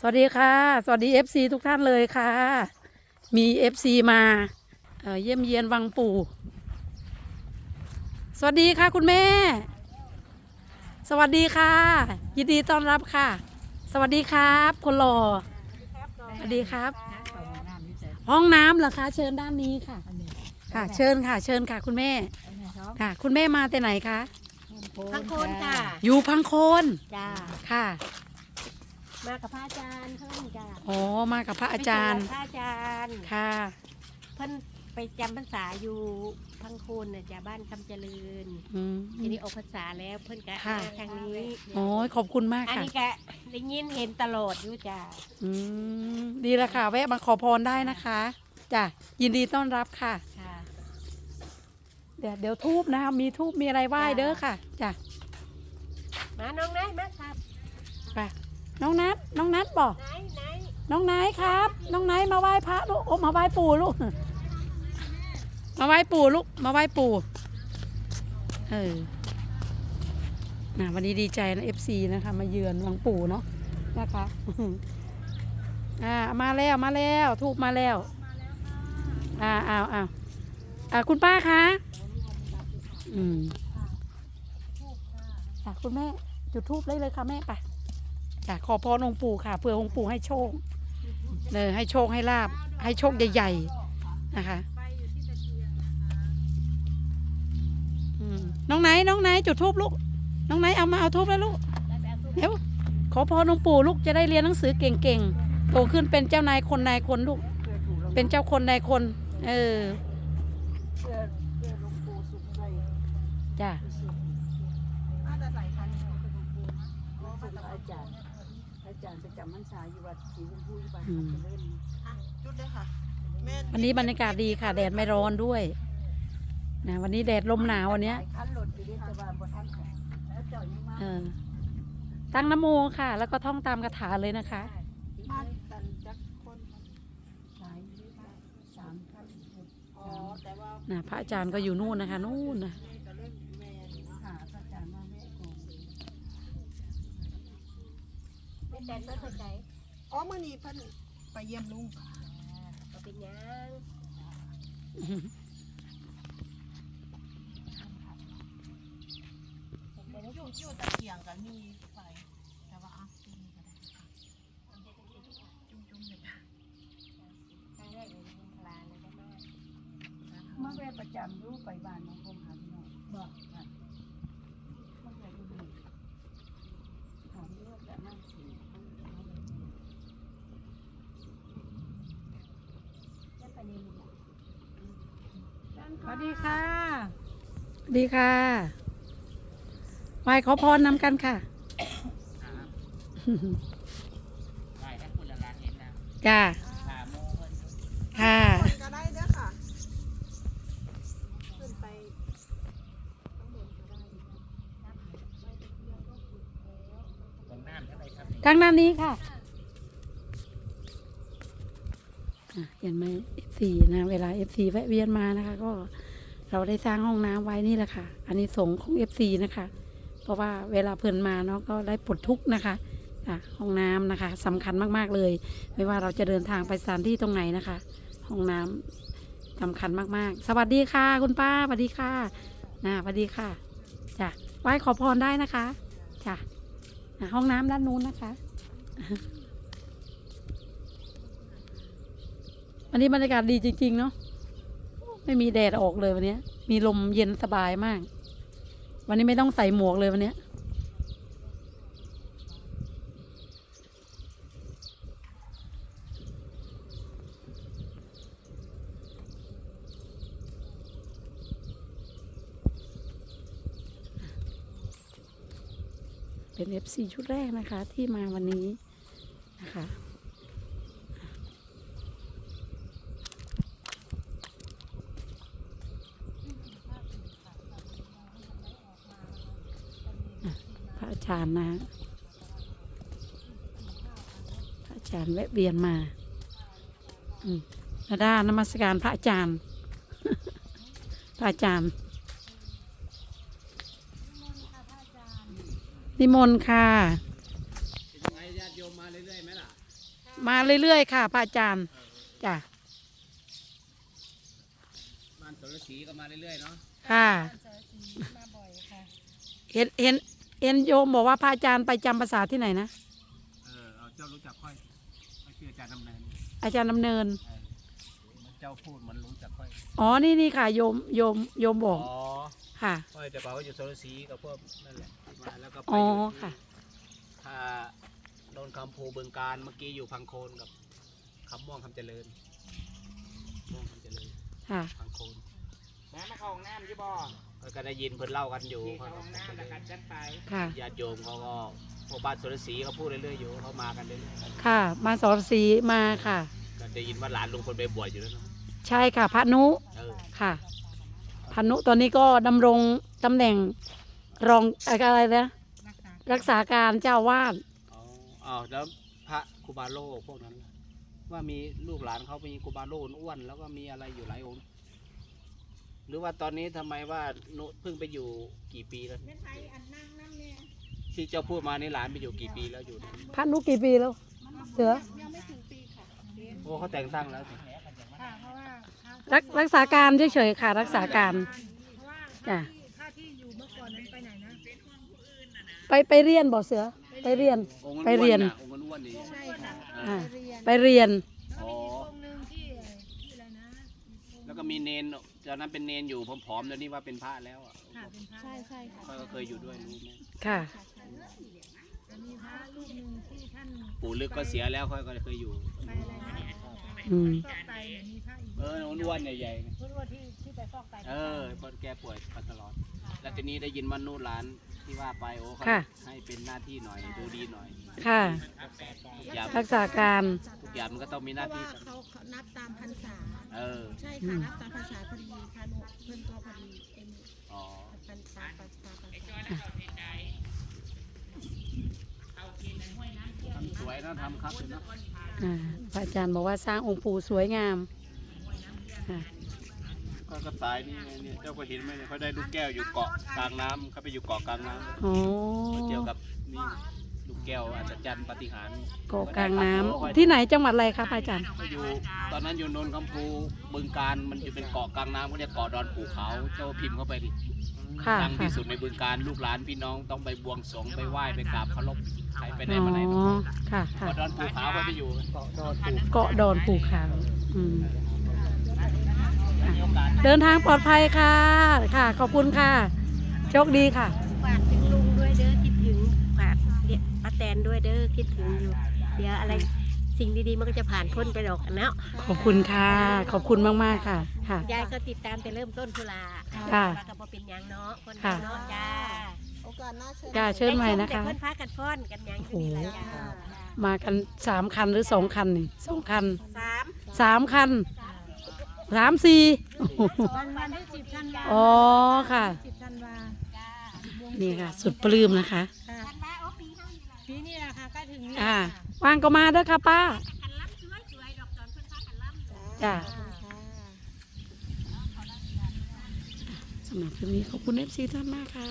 สวัสดีค่ะ สวัสดี FC ทุกท่านเลยค่ะ มี FC มาเอ่อเยี่ยมเยียนวังปู่ สวัสดีค่ะคุณแม่ สวัสดีค่ะ ยินดีต้อนรับค่ะ สวัสดีครับ คนหล่อสวัสดีครับ ห้องน้ำเหรอคะ เชิญด้านนี้ค่ะ ค่ะ เชิญค่ะ เชิญค่ะ คุณแม่ ค่ะ คุณแม่มาแต่ไหนคะ พังโคนค่ะ อยู่พังโคนจ้าค่ะ มากับพระอาจารย์เพิ่นจ้าอ๋อมากับพระอาจารย์ไปส่งพระอาจารย์ ค่ะ เพิ่นไปจำพรรษาอยู่พังโคนน่ะจ้าบ้านคำเจริญ อืม ทีนี้ออกพรรษาแล้วเพิ่นก็ค่ะ มาทางนี้ โอ้ยขอบคุณมากอันค่ะนี้ก็ได้ยินเห็นตลอดอยู่จ้าอืมดีแล้วค่ะ แวะมาขอพรได้นะคะจ้ะยินดีต้อนรับค่ะ ค่ะ เดี๋ยวเดี๋ยวทูบนะคะมีทูบมีอะไรไหว้เด้อค่ะจ้ะมาน้องไหนมาครับ ไป น้องนัทน้องนัทบอกไหนไหนน้องไนท์ครับ น้องไนท์มาไหว้พระลูกโอ้มาไหว้ปู่ลูก มาไหว้ปู่ลูก มาไหว้ปู่ เออนะวันนี้ดีใจนะเอฟซีนะคะ มาเยือนวังปู่เนาะนะคะอ่ามาแล้วมาแล้วทูบมาแล้วอ่าอ้าวอ้าวอ่าคุณป้าคะอืมอะคุณแม่จุดทูบได้เลยค่ะแม่ไป จ้ะขอพรองค์ปู่ค่ะเพื่อองค์ปู่ให้โชคเนอให้โชคให้ลาบ ให้โชคใหญ่ ๆ นะคะน้องไหนน้องไหนจุดทูบลูก น้องไหนเอามาเอาทูบแล้วลูกเดี๋ยวขอพรองค์ปู่ลูกจะได้เรียนหนังสือเก่งๆโตขึ้นเป็นเจ้านายคนนายคนลูก เป็นเจ้าคนนายคน เออจ้ะ อาจารย์อาจารย์ประจำพรรษาอยู่วัดศรีชมพูอยู่บ้านอืมเจริญจุดเลยค่ะแม่วันนี้บรรยากาศดีค่ะ แดดไม่ร้อนด้วยนะวันนี้แดดลมหนาววันเนี้ยหลายคันรถอยู่ที่สวาบ่ทันค่ะแล้วเจ้ายังมาเออตั้งนโมค่ะ แล้วก็ท่องตามคาถาเลยนะคะมากันจักคนหลายอยู่ที่บ้านสามคันหกอ๋อแต่ว่านะพระอาจารย์ก็อยู่นู่นนะคะ นู่นนะ จะเล่นแม่เนาะ หาพระอาจารย์มาแม่โกง ไม่ แต่นมาเท่าไหร่อ๋อมื่อนี้เพิ่นไปเยี่ยมลุงก็เป็นหยังอยู่อยู่ตะเกียงกันมีไฟแต่ว่าอะจุ่มก็ได้จุ่มจุ่มเลยค่ะครั้งแรกเลยเป็นพลานเลยได้มากมาแวะประจำอยู่ไปบ้านน้องคงหาพี่น้องบอกค่ะมาแวะอยู่นี่ถามอยู่ว่าจะนั่งสิ ได้ไปในหมู่ สวัสดีค่ะสวัสดีค่ะไหว้ขอพรนำกันค่ะไหว้ให้คุณละลานเห็นนะจ้าขาโมเพิ่นค่ะคนก็ได้เด้อค่ะ ขึ้นไปข้างบนก็ได้ตรงน้ำเท่าไหรครับทางด้านนี้ค่ะอะ เห็นไหม F4 นะเวลา F4 แวะเวียนมานะคะ ก็เราได้สร้างห้องน้ำไว้นี่แหละค่ะ อันนี้สงส์ของ F4 นะคะ เพราะว่าเวลาเพิ่นมาเนาะก็ได้ปลดทุกข์นะคะห้องน้ำนะคะสำคัญมากๆเลย ไม่ว่าเราจะเดินทางไปสถานที่ตรงไหนนะคะ ห้องน้ำสำคัญมากๆ สวัสดีค่ะ คุณป้าสวัสดีค่ะนะสวัสดีค่ะจ้ะไหว้ขอพรได้นะคะจ้ะอะห้องน้ำด้านนู้นนะคะ วันนี้บรรยากาศดีจริง ๆ เนาะไม่มีแดดออกเลยวันนี้มีลมเย็นสบายมาก วันนี้ไม่ต้องใส่หมวกเลยวันนี้เป็น FC ชุดแรกนะคะที่มาวันนี้นะคะ พระ อาจารย์นะฮะพระอาจารย์แวะเวียนมาอืมระด้านมัสการพระอาจารย์ พระอาจารย์ นิมนต์ค่ะเป็นยังไงญาติโยมมาเรื่อยๆไหมล่ะ มาเรื่อยๆค่ะ พระอาจารย์ จ้ะ บ้านสรศรีก็มาเรื่อยๆเนาะ ค่ะเจอสีมาบ่อยค่ะ เห็นเห็น เห็นโยมบอกว่าพระอาจารย์ไปจำภาษาที่ไหนนะ เออเอาเจ้ารู้จักค่อยค่อยชื่ออาจารย์ดำเนินอาจารย์ดำเนิน เออเหมันเจ้าพูดเหมันรู้จักค่อยอ๋อ นี่นี่ค่ะ โยม โยม โยมบอกอ๋อค่ะ ค่อยแต่ก่อนก็อยู่สรศรีกับพวกนั่นแหละมาแล้วก็ไปอ๋ออยู่ที่ค่ะถ้าโดนคำภูบึงการเมื่อกี้อยู่พังโคนกับคำม่วงคำเจริญม่วงคำเจริญค่ะ พังโคนแม่มาเข้าห้องน้ำยี่บ่ ก็ได้ยินเพิ่นเล่ากันอยู่ที่เขาเข้าก็ห้องน้ำแล้วกันจัดไป ค่ะ ญาติโยมเขาก็พวกบ้านสรศรีเขาพูดเรื่อยๆอยู่เขามากันเรื่อยค่ะ มาสอนสีมาค่ะ ๆก็ได้ยินว่าหลานลุงคนไปบวชอยู่แล้วเนาะใช่ค่ะพระนุเออค่ะพระนุตอนนี้ก็ดำรงตำแหน่งรองอะไรนะรักษารักษาการเจ้าวาดอ๋ออ้าวแล้วพระครูบาโลพวกนั้นล่ะว่ามีลูกหลานเขามีครูบาโลอ้วนๆแล้วก็มีอะไรอยู่หลายองค์ หรือว่าตอนนี้ทำไมว่านุเพิ่งไปอยู่กี่ปีแล้ว เป็นไทยอันนั่งน้ำเนี่ยที่เจ้าพูดมานี่หลานไปอยู่กี่ปีแล้วอยู่นั่นพระนุกี่ปีแล้ว เสือยังไม่ถึงปีค่ะเรียนโอ้เขาแต่งตั้งแล้วสิค่ะเพราะว่ารักรักษาการเฉยๆค่ะ รักษาการ เพราะว่าจ้ะถ้าที่อยู่เมื่อก่อนนั้นไปไหนนะไปไปเรียนบ่เสือ ไปเรียน องค์ไปเรียนอ้วๆะองค์อ้วนๆนี่ใช่ค่ะอ่าไปเรียน ไปเรียนอ๋อองค์หนึ่งที่ที่อะไรนะ แล้วก็มีเนน ตอนนั้นเป็นเนนอยู่ผอมๆเดี๋ยวนี้ว่าเป็นพระแล้วอะค่ะเป็นพระใช่ใช่ค่ะเขาก็เคยอยู่ด้วยรู้ไหมค่ะ จะมีพระรูปหนึ่งที่ท่านปู่ลึกก็เสียแล้วเขาก็เคยอยู่ ไปอะไรนะ อืม ฟอกไตเนี่ยมีพระอีกเอออ้วนๆใหญ่ๆนะพูดว่าที่ที่ไปฟอกไตเออคนแกป่วยมาตลอด แล้วทีนี้ได้ยินว่านู่นร้านที่ว่าไปโอ้เขาค่ะ ให้เป็นหน้าที่หน่อยดูดีหน่อยค่ะ ทุกอย่างรักษาการ ทุกอย่างมันก็ต้องมีหน้าที่เขาเขานับตามพรรษา เออใช่อืค่ะมนับตามพรรษาพอดีพานุเพื่อนก็พอดีเป็นอ๋อพรรษาพรรษาพรรษา ทำสวยนะทำครับเนาะอ่าพระอาจารย์บอกว่าสร้างองค์ปู่สวยงามค่ะก็กระสายนี่ไงเนี่ยเจ้าก็เห็นไหมเนี่ยเขาได้ลูกแก้วอยู่เกาะกลางน้ำเขาไปอยู่เกาะกลางน้ำโอ้เกี่ยวกับนี่ ลูกแก้วอัศจรรย์ปาฏิหารย์เกาะกลางน้ำที่ไหนจังหวัดอะไรคะพระอาจารย์ ก็อยู่ตอนนั้นอยู่นนทคำพูบึงการมันจะเป็นเกาะกลางน้ำเขาเรียกเกาะดอนปู่เขาเจ้าพิมพ์เข้าไปดิค่ะดังค่ะที่สุดในบึงการลูกหลานพี่น้องต้องไปบวงสรวงไปไหว้ไปกราบเคารพใครไปไหนอ๋อมาไหนค่ะค่ะ เกาะดอนปู่ขาวเขาไปอยู่เกาะดอนปู่เกาะดอนปู่ขาวอืมมีโอกาสเดินทางปลอดภัยค่ะ ค่ะ ขอบคุณค่ะ โชคดีค่ะาแตนด้วยเด้อคิดถึงอยู่ เดี๋ยวอะไรสิ่งดีๆมันก็จะผ่านพ้นไปหรอกเนาะขอบคุณค่ะ ขอบคุณมากๆค่ะ ค่ะ ยายก็ติดตามแต่เริ่มต้นทุลาค่ะว่าก็บ่เป็นหยังเนาะคนค่ะเนาะจ้าโอกาสหน้าเชิญจ้าเชิญใหม่นะคะแต่เพิ่นพากันฟ้อนกันหยังอยู่นี่ล่ะจ้ามากันสามคันหรือสองคันนี่สองคันสามสามคันสามสี่โอ้โหวันวันที่สิบธันวาอ๋อค่ะสิบธันวานี่ค่ะ สุดปลื้มนะคะ ค่ะปีนี้แหละค่ะใกล้ถึงนี่ อ่าค่ะว่างก็มาเด้อค่ะป้าจ้าค่ะสำหรับคลิปนี้ขอบคุณเอฟซีท่านมากค่ะ